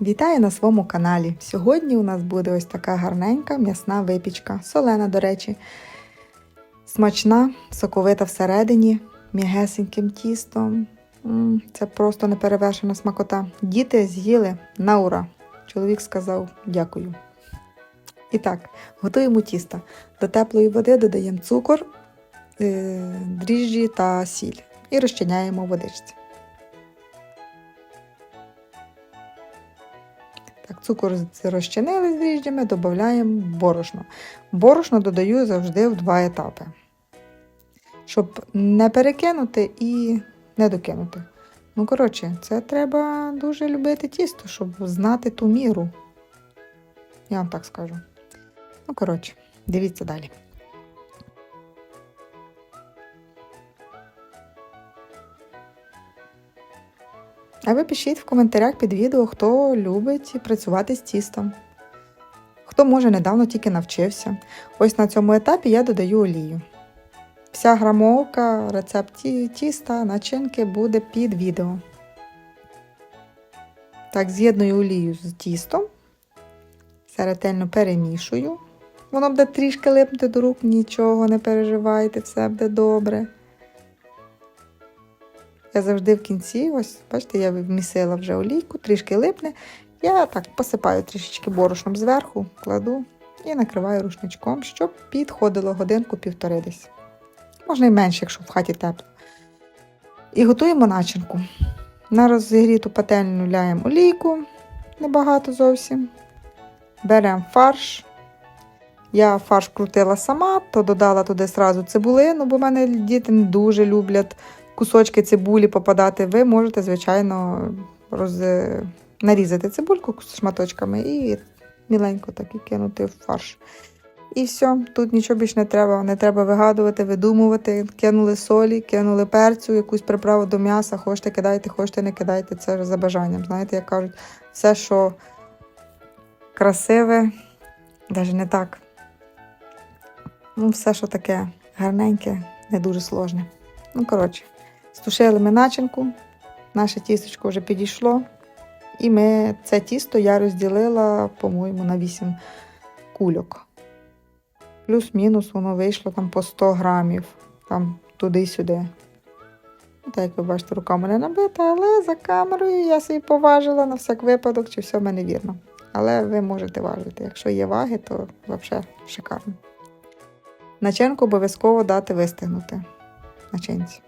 Вітаю на своєму каналі. Сьогодні у нас буде ось така гарненька м'ясна випічка, солена, до речі. Смачна, соковита всередині, м'ягесеньким тістом. Це просто неперевершена смакота. Діти з'їли на ура. Чоловік сказав дякую. І так, готуємо тісто. До теплої води додаємо цукор, е, дріжджі та сіль і розчиняємо водичці. Так, цукор розчинили з дріжджами, додаємо борошно. Борошно додаю завжди в два етапи, щоб не перекинути і не докинути. Ну, коротше, це треба дуже любити тісто, щоб знати ту міру. Я вам так скажу. Ну, коротше, дивіться далі. А ви пишіть в коментарях під відео, хто любить працювати з тістом. Хто може недавно тільки навчився. Ось на цьому етапі я додаю олію. Вся грамовка, рецепт тіста, начинки буде під відео. Так, з'єдную олію з тістом. Все ретельно перемішую. Воно буде трішки липнути до рук, нічого не переживайте, все буде добре. Я завжди в кінці, ось, бачите, я вмісила вже олійку, трішки липне. Я так посипаю трішечки борошном зверху, кладу і накриваю рушничком, щоб підходило годинку-півтори десь. Можна і менше, якщо в хаті тепло. І готуємо начинку. На розігріту пательню ляємо олійку, небагато зовсім. Беремо фарш. Я фарш крутила сама, то додала туди сразу цибулину, бо в мене діти дуже люблять кусочки цибулі попадати. Ви можете, звичайно, роз... нарізати цибульку шматочками і міленько так і кинути в фарш. І все, тут нічого більше не треба. Не треба вигадувати, видумувати. Кинули солі, кинули перцю, якусь приправу до м'яса, хочете кидайте, хочете не кидайте. Це за бажанням. Знаєте, як кажуть, все, що красиве, навіть не так. Ну, все, що таке гарненьке, не дуже сложне. Ну, коротше, стушили ми начинку, наше тістечко вже підійшло. І ми це тісто я розділила, по-моєму, на 8 кульок. Плюс-мінус воно вийшло там по 100 грамів, там туди-сюди. Так, як ви бачите, рука мене набита, але за камерою я собі поважила на всяк випадок, чи все в мене вірно. Але ви можете важити. Якщо є ваги, то взагалі шикарно. Начинку обов'язково дати вистигнути начинці.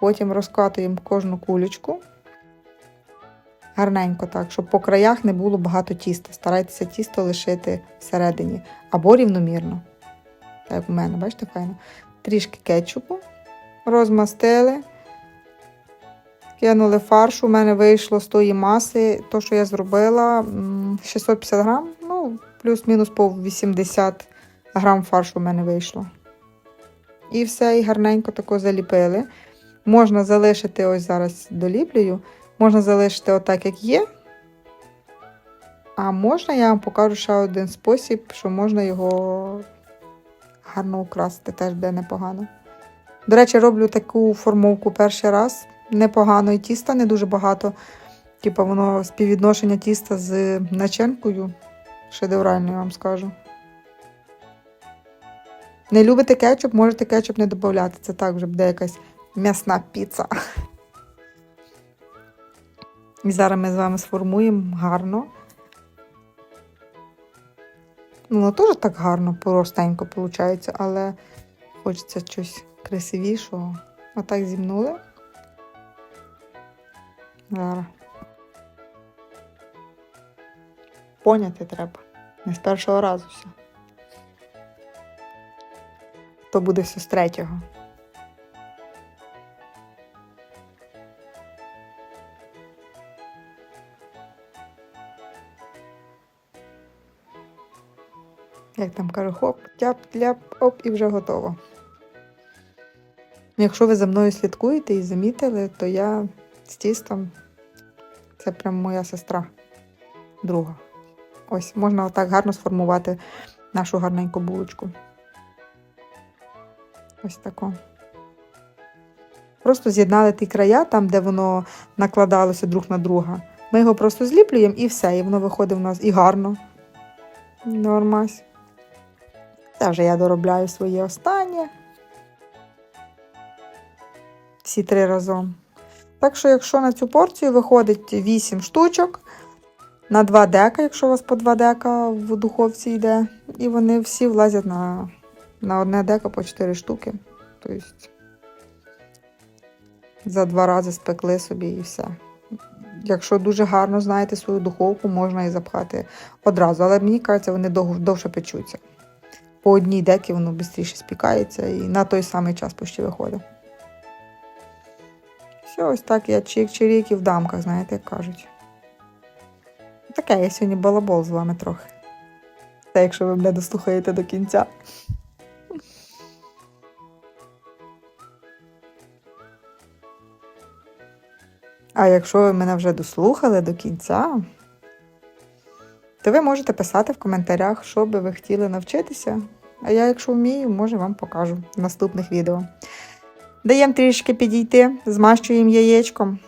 Потім розкатуємо кожну кулечку. Гарненько так, щоб по краях не було багато тіста. Старайтеся тісто лишити всередині або рівномірно. Так, як у мене, бачите, файно. Трішки кетчупу розмастили. Кинули фарш, у мене вийшло з тої маси, то, що я зробила, 650 грам, ну, плюс-мінус по 80 грам фаршу у мене вийшло. І все, і гарненько тако заліпили. Можна залишити, ось зараз доліплюю, можна залишити отак, як є. А можна, я вам покажу ще один спосіб, що можна його гарно украсити, теж буде непогано. До речі, роблю таку формовку перший раз. Непогано, і тіста не дуже багато. Типа воно співвідношення тіста з начинкою. Шедеврально, я вам скажу. Не любите кетчуп, можете кетчуп не додати. Це так вже буде якась м'ясна піца. І зараз ми з вами сформуємо гарно. Ну, воно теж так гарно, простенько виходить, але хочеться щось красивішого. Отак зімнули. Зараз. Поняти треба. Не з першого разу все. То буде все з третього. Як там кажу, хоп, тяп, тляп, оп, і вже готово. Якщо ви за мною слідкуєте і замітили, то я з тістом це прям моя сестра, друга. Ось, можна отак гарно сформувати нашу гарненьку булочку. Ось тако. Просто з'єднали ті края, там, де воно накладалося друг на друга. Ми його просто зліплюємо і все, і воно виходить в нас і гарно. Нормась. Це вже я доробляю своє останнє. Всі три разом. Так що, якщо на цю порцію виходить 8 штучок на 2 дека, якщо у вас по 2 дека в духовці йде, і вони всі влазять на, на одне дека по 4 штуки. Тобто за два рази спекли собі і все. Якщо дуже гарно знаєте свою духовку, можна і запхати одразу. Але мені кажеться, вони дов- довше печуться. По одній декі воно швидше спікається і на той самий час почти виходить. Все, ось так я чик-чирік і в дамках, знаєте, як кажуть. Таке, я сьогодні балабол з вами трохи. Та якщо ви мене дослухаєте до кінця. А якщо ви мене вже дослухали до кінця, то ви можете писати в коментарях, що би ви хотіли навчитися. А я, якщо вмію, може вам покажу в наступних відео. Даємо трішки підійти, змащуємо яєчком.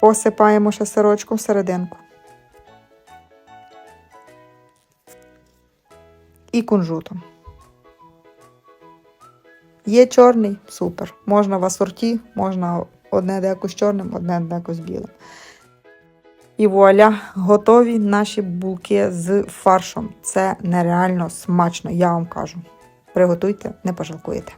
Посипаємо ще сирочком серединку. І кунжутом. Є чорний, супер. Можна в асорті, можна одне деко з чорним, одне деко з білим. І вуаля, готові наші булки з фаршем. Це нереально смачно, я вам кажу. Приготуйте, не пожалкуєте.